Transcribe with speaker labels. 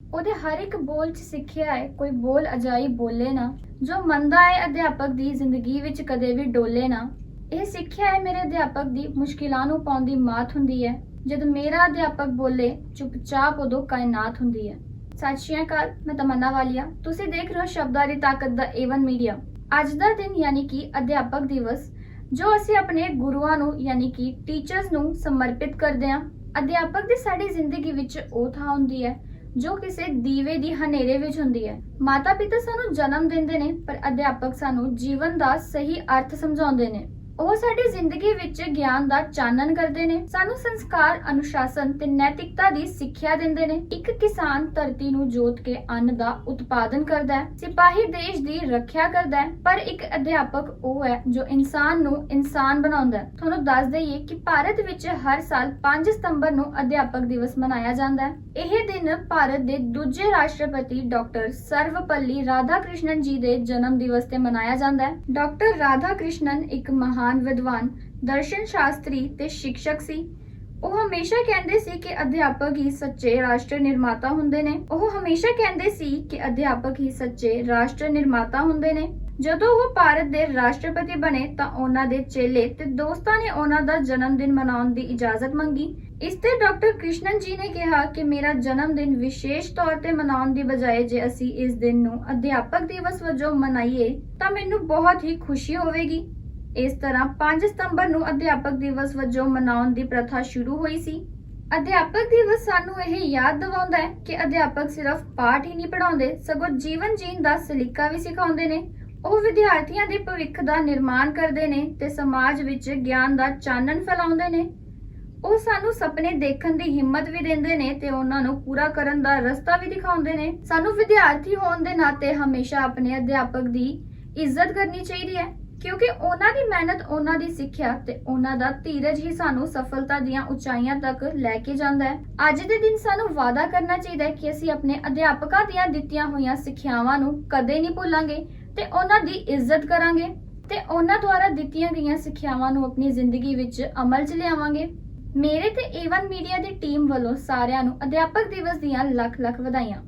Speaker 1: ਉਹਦੇ ਹਰ ਇੱਕ ਬੋਲ 'ਚ ਸਿੱਖਿਆ ਹੈ, ਕੋਈ ਬੋਲ ਅਜਾਈ ਬੋਲੇ ਨਾ, ਜੋ ਮੰਨਦਾ ਹੈ ਅਧਿਆਪਕ ਦੀ ਜ਼ਿੰਦਗੀ ਵਿੱਚ ਕਦੇ ਵੀ ਡੋਲੇ ਨਾ। ਇਹ ਸਿੱਖਿਆ ਹੈ ਮੇਰੇ ਅਧਿਆਪਕ ਦੀ ਮੁਸ਼ਕਿਲਾਂ ਨੂੰ ਪਾਉਂਦੀ ਮਾਤ ਹੁੰਦੀ ਹੈ। ਜਦ ਮੇਰਾ ਅਧਿਆਪਕ ਬੋਲੇ, ਚੁੱਪਚਾਪ ਉਦੋਂ ਕਾਇਨਾਤ ਹੁੰਦੀ ਹੈ। ਸਤਿ ਸ਼੍ਰੀ ਅਕਾਲ, ਮੈਂ ਤਮੰਨਾ ਵਾਲੀਆ। ਤੁਸੀਂ ਦੇਖ ਰਹੇ ਹੋ ਸ਼ਬਦਾਂ ਦੀ ਤਾਕਤ ਦਾ ਏਵਨ ਮੀਡੀਆ ਅੱਜ ਦਾ ਦਿਨ ਯਾਨੀ ਕਿ ਅਧਿਆਪਕ ਦਿਵਸ, ਜੋ ਅਸੀਂ ਆਪਣੇ ਗੁਰੂਆਂ ਨੂੰ ਯਾਨੀ ਕਿ ਟੀਚਰਸ ਨੂੰ ਸਮਰਪਿਤ ਕਰਦੇ ਹਾਂ। ਅਧਿਆਪਕ ਦੀ ਸਾਡੀ ਜ਼ਿੰਦਗੀ ਵਿੱਚ ਉਹ ਥਾਂ ਹੁੰਦੀ ਹੈ ਜੋ ਕਿਸੇ ਦੀਵੇ ਦੀ ਹਨੇਰੇ ਵਿੱਚ ਹੁੰਦੀ ਹੈ। ਮਾਤਾ ਪਿਤਾ ਸਾਨੂੰ ਜਨਮ ਦਿੰਦੇ ਨੇ, ਪਰ ਅਧਿਆਪਕ ਸਾਨੂੰ ਜੀਵਨ ਦਾ ਸਹੀ ਅਰਥ ਸਮਝਾਉਂਦੇ ਨੇ। ਉਹ ਸਾਡੀ ਜ਼ਿੰਦਗੀ ਵਿੱਚ ਗਿਆਨ ਦਾ ਚਾਨਣ ਕਰਦੇ ਨੇ। ਸਾਨੂੰ ਸੰਸਕਾਰ, ਅਨੁਸ਼ਾਸਨ ਤੇ ਨੈਤਿਕਤਾ ਦੀ ਸਿੱਖਿਆ ਦਿੰਦੇ ਨੇ। ਇੱਕ ਕਿਸਾਨ ਧਰਤੀ ਨੂੰ ਜੋਤ ਕੇ ਅੰਨ ਦਾ ਉਤਪਾਦਨ ਕਰਦਾ ਹੈ। ਸਿਪਾਹੀ ਦੇਸ਼ ਦੀ ਰੱਖਿਆ ਕਰਦਾ ਹੈ। ਪਰ ਇੱਕ ਅਧਿਆਪਕ ਉਹ ਹੈ ਜੋ ਇਨਸਾਨ ਨੂੰ ਇਨਸਾਨ ਬਣਾਉਂਦਾ ਹੈ। ਤੁਹਾਨੂੰ ਦੱਸ ਦਈਏ ਕਿ ਭਾਰਤ ਵਿੱਚ ਹਰ ਸਾਲ 5 ਸਤੰਬਰ ਨੂੰ ਅਧਿਆਪਕ ਦਿਵਸ ਮਨਾਇਆ ਜਾਂਦਾ ਹੈ। ਇਹ ਦਿਨ ਭਾਰਤ ਦੇ ਦੂਜੇ ਰਾਸ਼ਟਰਪਤੀ ਡਾਕਟਰ ਸਰਵਪੱਲੀ ਰਾਧਾਕ੍ਰਿਸ਼ਨਨ ਜੀ ਦੇ ਜਨਮ ਦਿਵਸ ਤੇ ਮਨਾਇਆ ਜਾਂਦਾ ਹੈ। ਡਾਕਟਰ ਰਾਧਾਕ੍ਰਿਸ਼ਨਨ ਇੱਕ ਮਹਾਨ ਵਿਦਵਾਨ, ਦਰਸ਼ਨ ਸ਼ਾਸਤਰੀ ਤੇ ਸ਼ਿਕਸ਼ਕ ਸੀ। ਉਹ ਹਮੇਸ਼ਾ ਕਹਿੰਦੇ ਸੀ ਕਿ ਅਧਿਆਪਕ ਹੀ ਸੱਚੇ ਰਾਸ਼ਟਰ ਨਿਰਮਾਤਾ ਹੁੰਦੇ ਨੇ। ਉਹ ਹਮੇਸ਼ਾ ਕਹਿੰਦੇ ਸੀ ਕਿ ਅਧਿਆਪਕ ਹੀ ਸੱਚੇ ਰਾਸ਼ਟਰ ਨਿਰਮਾਤਾ ਹੁੰਦੇ ਨੇ। ਜਦੋਂ ਉਹ ਭਾਰਤ ਦੇ ਰਾਸ਼ਟਰਪਤੀ ਬਣੇ ਤਾਂ ਉਹਨਾਂ ਦੇ ਚੇਲੇ ਤੇ ਦੋਸਤਾਂ ਨੇ ਉਹਨਾਂ ਦਾ ਜਨਮ ਦਿਨ ਮਨਾਉਣ ਦੀ ਇਜਾਜ਼ਤ ਮੰਗੀ। ਇਸ ਤੇ ਡਾਕਟਰ ਕ੍ਰਿਸ਼ਨਨ ਜੀ ਨੇ ਕਿਹਾ ਕਿ ਮੇਰਾ ਜਨਮ ਦਿਨ ਵਿਸ਼ੇਸ਼ ਤੌਰ ਤੇ ਮਨਾਉਣ ਦੀ ਬਜਾਏ ਜੇ ਅਸੀਂ ਇਸ ਦਿਨ ਨੂੰ ਅਧਿਆਪਕ ਦਿਵਸ ਵਜੋਂ ਮਨਾਈਏ ਤਾਂ ਮੈਨੂੰ ਬਹੁਤ ਹੀ ਖੁਸ਼ੀ ਹੋਵੇਗੀ। ਇਸ ਤਰ੍ਹਾਂ 5 ਸਤੰਬਰ ਨੂੰ ਅਧਿਆਪਕ ਦਿਵਸ ਵਜੋਂ ਮਨਾਉਣ ਦੀ ਪ੍ਰਥਾ ਸ਼ੁਰੂ ਹੋਈ ਸੀ। ਅਧਿਆਪਕ ਦਿਵਸ ਸਾਨੂੰ ਇਹ ਯਾਦ ਦਿਵਾਉਂਦਾ ਹੈ ਕਿ ਅਧਿਆਪਕ ਸਿਰਫ ਪਾਠ ਹੀ ਨਹੀਂ ਪੜ੍ਹਾਉਂਦੇ, ਸਗੋਂ ਜੀਵਨ ਜੀਣ ਦਾ ਸਲੀਕਾ ਵੀ ਸਿਖਾਉਂਦੇ ਨੇ। ਉਹ ਵਿਦਿਆਰਥੀਆਂ ਦੇ ਭਵਿੱਖ ਦਾ ਨਿਰਮਾਣ ਕਰਦੇ ਨੇ ਤੇ ਸਮਾਜ ਵਿੱਚ ਗਿਆਨ ਦਾ ਚਾਨਣ ਫੈਲਾਉਂਦੇ ਨੇ। ਉਹ ਸਾਨੂੰ ਸੁਪਨੇ ਦੇਖਣ ਦੀ ਹਿੰਮਤ ਵੀ ਦਿੰਦੇ ਨੇ ਤੇ ਉਹਨਾਂ ਨੂੰ ਪੂਰਾ ਕਰਨ ਦਾ ਰਸਤਾ ਵੀ ਦਿਖਾਉਂਦੇ ਨੇ। ਸਾਨੂੰ ਵਿਦਿਆਰਥੀ ਹੋਣ ਦੇ ਨਾਤੇ ਹਮੇਸ਼ਾ ਆਪਣੇ ਅਧਿਆਪਕ ਦੀ ਇੱਜ਼ਤ ਕਰਨੀ ਚਾਹੀਦੀ ਹੈ। ਕਿਉਂਕਿ ਉਹਨਾਂ ਦੀ ਮਿਹਨਤ, ਉਹਨਾਂ ਦੀ ਸਿੱਖਿਆ ਤੇ ਉਹਨਾਂ ਦਾ ਧੀਰਜ ਹੀ ਸਾਨੂੰ ਸਫਲਤਾ ਦੀਆਂ ਉਚਾਈਆਂ ਤੱਕ ਲੈ ਕੇ ਜਾਂਦਾ ਹੈ। ਅੱਜ ਦੇ ਦਿਨ ਸਾਨੂੰ ਵਾਅਦਾ ਕਰਨਾ ਚਾਹੀਦਾ ਹੈ ਕਿ ਅਸੀਂ ਆਪਣੇ ਅਧਿਆਪਕਾਂ ਦੀਆਂ ਦਿੱਤੀਆਂ ਹੋਈਆਂ ਸਿੱਖਿਆਵਾਂ ਨੂੰ ਕਦੇ ਨਹੀਂ ਭੁੱਲਾਂਗੇ ਤੇ ਉਹਨਾਂ ਦੀ ਇੱਜ਼ਤ ਕਰਾਂਗੇ ਤੇ ਉਹਨਾਂ ਦੁਆਰਾ ਦਿੱਤੀਆਂ ਗਈਆਂ ਸਿੱਖਿਆਵਾਂ ਨੂੰ ਆਪਣੀ ਜ਼ਿੰਦਗੀ ਵਿੱਚ ਅਮਲ 'ਚ ਲਿਆਵਾਂਗੇ। ਮੇਰੇ ਤੇ ਏਵਨ ਮੀਡੀਆ ਦੀ ਟੀਮ ਵੱਲੋਂ ਸਾਰਿਆਂ ਨੂੰ ਅਧਿਆਪਕ ਦਿਵਸ ਦੀਆਂ ਲੱਖ ਲੱਖ ਵਧਾਈਆਂ।